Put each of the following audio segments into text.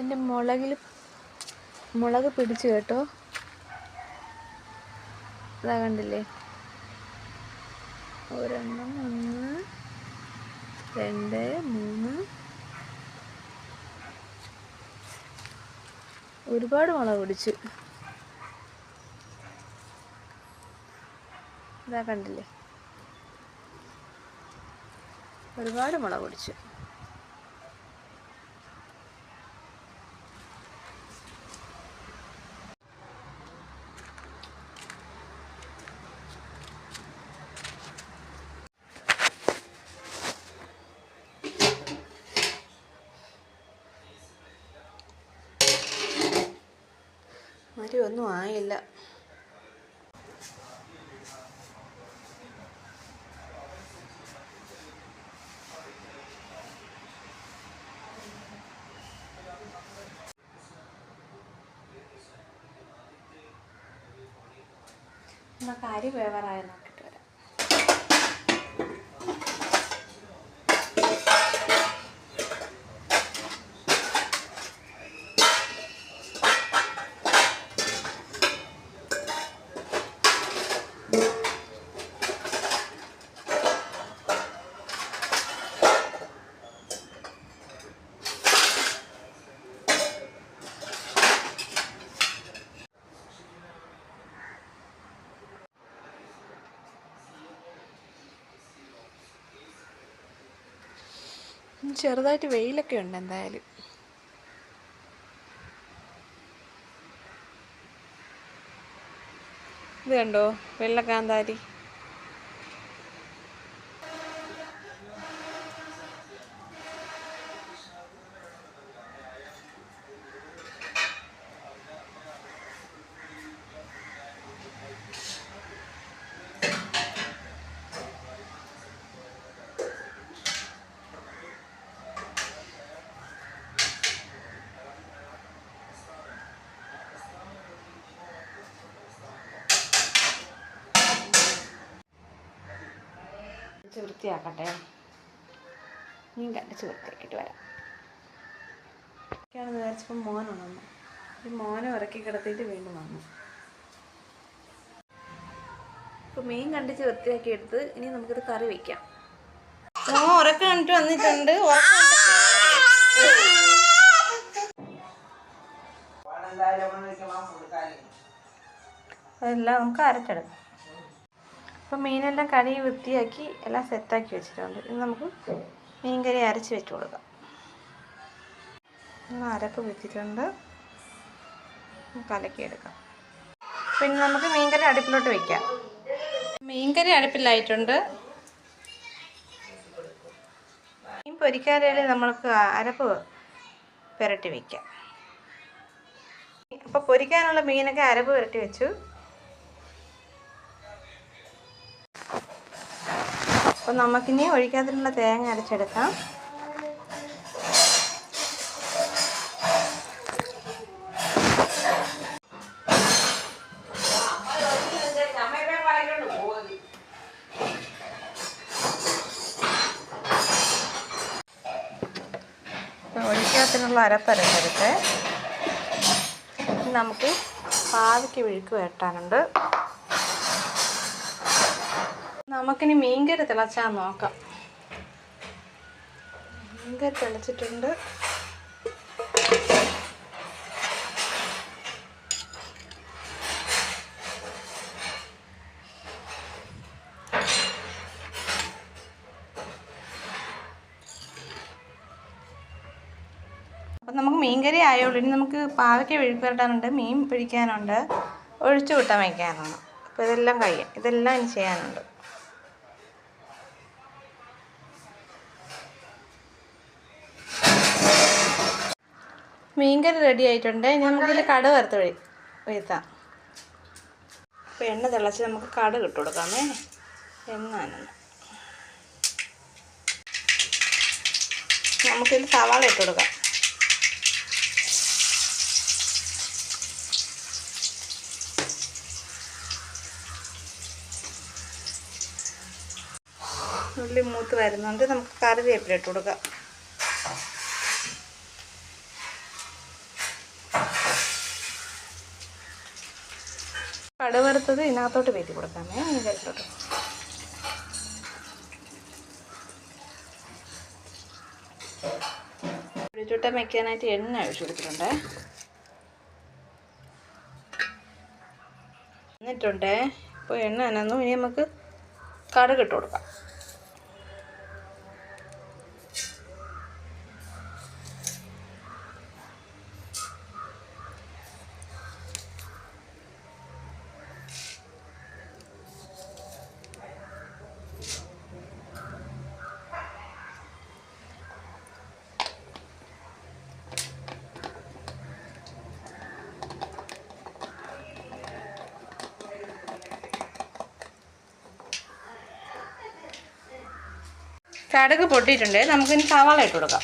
എന്റെ മുളകിൽ മുളക് പിടിച്ചു കേട്ടോ. ഇതാ കണ്ടില്ലേ? ഒരെണ്ണം ഒന്ന് രണ്ട് മൂന്ന്. ഒരുപാട് മുളക് പിടിച്ചു. ഇതാ കണ്ടില്ലേ? ഒരുപാട് മുളക് പിടിച്ചു. മരി ഒന്നും ആയില്ല. നമുക്ക് അരി വേവറായ ചെറുതായിട്ട് വെയിലൊക്കെ ഉണ്ട് എന്തായാലും. ഇത് കണ്ടോ? വെള്ളക്കാന്താരി. കണ്ടിച്ച് വൃത്തിയാക്കട്ടെ മീൻ കണ്ടിച്ച് വൃത്തിയാക്കിയിട്ട് വരാം. ഒക്കെയാണെന്ന് വിചാരിച്ചപ്പോൾ മോനുണ്ടെന്ന് ഈ മോനെ ഇറക്കി കിടത്തിയിട്ട് വീണ്ടും വന്നു. ഇപ്പോൾ മീൻ കണ്ടിച്ച് വൃത്തിയാക്കി എടുത്ത് ഇനി നമുക്കിത് കറി വെക്കാം. മോൻ ഉറക്കം കണ്ടിട്ട് വന്നിട്ടുണ്ട്. അതെല്ലാം നമുക്ക് അരച്ചെടുക്കാം. അപ്പോൾ മീനെല്ലാം കഴുകി വൃത്തിയാക്കി എല്ലാം സെറ്റാക്കി വെച്ചിട്ടുണ്ട്. ഇനി നമുക്ക് മീൻ കറി അരച്ച് വെച്ച് കൊടുക്കാം. അരപ്പ് വെച്ചിട്ടുണ്ട്. കലക്കിയെടുക്കാം പിന്നെ നമുക്ക് മീൻകറി അടുപ്പിലോട്ട് വെക്കാം. മീൻകറി അടുപ്പിലായിട്ടുണ്ട്. മീൻ പൊരിക്കാനായി നമ്മൾക്ക് അരപ്പ് പുരട്ടി വയ്ക്കാം അപ്പോൾ പൊരിക്കാനുള്ള മീനൊക്കെ അരപ്പ് പുരട്ടി വെച്ചു. അപ്പോൾ നമുക്കിനി ഒഴിക്കാത്തിനുള്ള തേങ്ങ അരച്ചെടുക്കാം. ഒഴിക്കാത്തിനുള്ള അരപ്പരച്ചെടുത്ത് നമുക്ക് പാവയ്ക്ക് വിഴുക്ക് വെട്ടാനുണ്ട് നമുക്കിനി മീൻകറി തിളച്ചാൽ നോക്കാം. മീൻകറി തിളച്ചിട്ടുണ്ട്. നമുക്ക് മീൻകറി ആയുള്ളൂ. ഇനി നമുക്ക് പാവയ്ക്ക വിഴുപ്പിരട്ടാനുണ്ട് മീൻ പിടിക്കാനുണ്ട് ഒഴിച്ചു വിട്ടാൻ വയ്ക്കാനുണ്ട്. അപ്പോൾ ഇതെല്ലാം കഴിയും. ഇതെല്ലാം ഇനി ചെയ്യാനുണ്ട്. മീൻകറി റെഡി ആയിട്ടുണ്ട്. ഇനി നമുക്കിതിൽ കട വറുത്ത് വഴി വീഴ്ത്താം. അപ്പോൾ എണ്ണ തിളച്ച് നമുക്ക് കട ഇട്ട് കൊടുക്കാമേ. എണ്ണ നമുക്കിതിൽ സവാള ഇട്ട് കൊടുക്കാം. ഉള്ളി മൂത്ത് വരുന്നുണ്ട്. നമുക്ക് കറിവേപ്പില ഇട്ട് കൊടുക്കാം. കടുവറുത്തത് ഇതിനകത്തോട്ട് വേറ്റി കൊടുക്കാമേ മീൻ ചുട്ട ഒഴിച്ചുവിട്ടം വെക്കാനായിട്ട് എണ്ണ ഒഴിച്ചു കൊടുത്തിട്ടുണ്ട്. എന്നിട്ടുണ്ട്. ഇപ്പോൾ എണ്ണ നനന്നു ഇനി നമുക്ക് കടുക് കൊടുക്കാം. കടുക് പൊട്ടിയിട്ടുണ്ട്. നമുക്കിനി സവാള ഇട്ട് കൊടുക്കാം.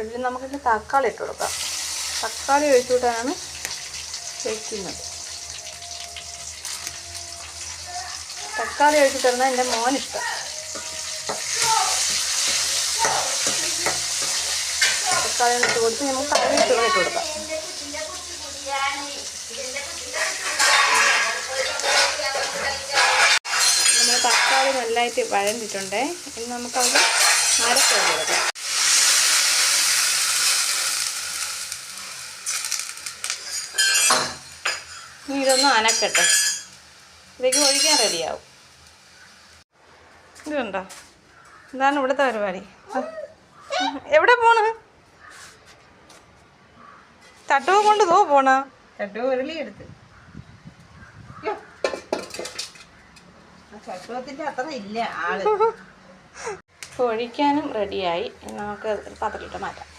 വഴണ്ടിട്ടുണ്ട് നമുക്കിന്ന് തക്കാളി ഇട്ട് കൊടുക്കാം. തക്കാളി ഒഴിച്ചുവിട്ടാണ് വെക്കുന്നത്. തക്കാളി ഒഴിച്ചിട്ടാണ് എന്റെ മോനിഷ്ടം. തക്കാളി ഇട്ട് കൊടുത്ത് നമുക്ക് കറിവേപ്പില ഇട്ട് കൊടുക്കാം. നമ്മൾ തക്കാളി നല്ലതായിട്ട് വഴണ്ടിട്ടുണ്ട്. ഇനി നമുക്കത് അരപ്പ് കൊടുക്കാം. ഇതൊന്ന് അനക്കട്ടെ. ഇതേക്ക് ഒഴിക്കാൻ റെഡിയാവും. ഇതുണ്ടോ? ഇതാണ് ഇവിടുത്തെ പരിപാടി. എവിടെ പോണ്? തട്ടുവ കൊണ്ട് തോ പോണ? ഉരുളി എടുത്ത്. അത്ര ഇല്ല ആൾ. ഒഴിക്കാനും റെഡിയായി. നമുക്ക് ഒരു പാത്രത്തിലിട്ട് മാറ്റാം.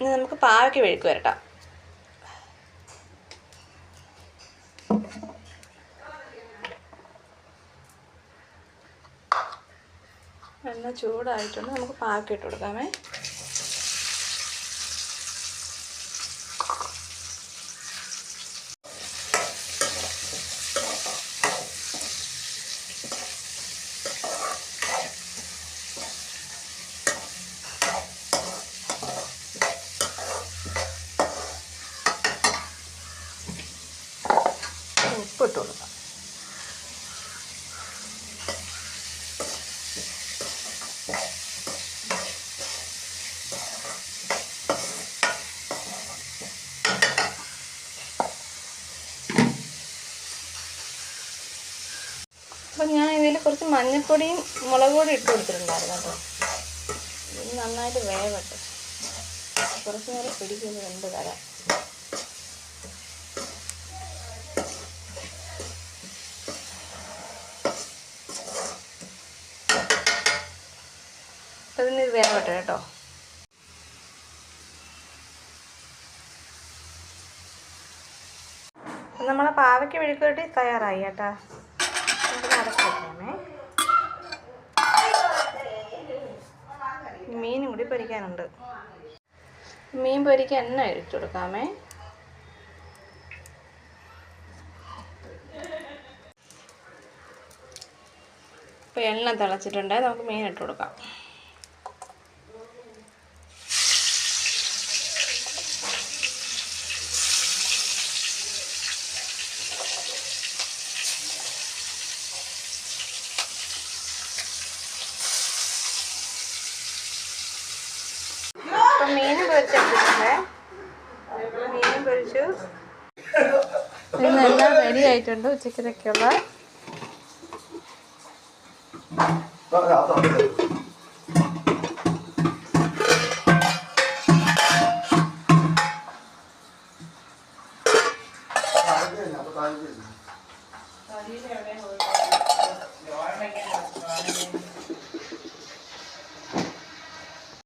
ഇനി നമുക്ക് പാവയ്ക്ക് വഴുക്ക് വരട്ടാം. എണ്ണ ചൂടായിട്ടുണ്ട്. നമുക്ക് പാവയ്ക്ക് ഇട്ട് കൊടുക്കാമേ. അപ്പം ഞാൻ ഇതിൽ കുറച്ച് മഞ്ഞൾപ്പൊടിയും മുളക് പൊടി ഇട്ട് കൊടുത്തിട്ടുണ്ടായിരുന്നു കേട്ടോ. ഇത് നന്നായിട്ട് വേവട്ടെ. കുറച്ച് നേരം പിടിക്കുന്നത് രണ്ട് തരാം ഇതിന് ഇത് വേവട്ടെ കേട്ടോ. നമ്മളെ പാവയ്ക്ക് മെഴുക്കുവരട്ടി തയ്യാറായി കേട്ടാ. നമുക്ക് മീൻ കൂടി പൊരിക്കാനുണ്ട്. മീൻ പൊരിക്കാൻ എണ്ണ ഒഴിച്ചു കൊടുക്കാമേ. ഇപ്പോൾ എണ്ണ തിളച്ചിട്ടുണ്ട്. നമുക്ക് മീൻ ഇട്ട് കൊടുക്കാം. റെഡി ആയിട്ടുണ്ട് ഉച്ചക്കലൊക്കെയുള്ള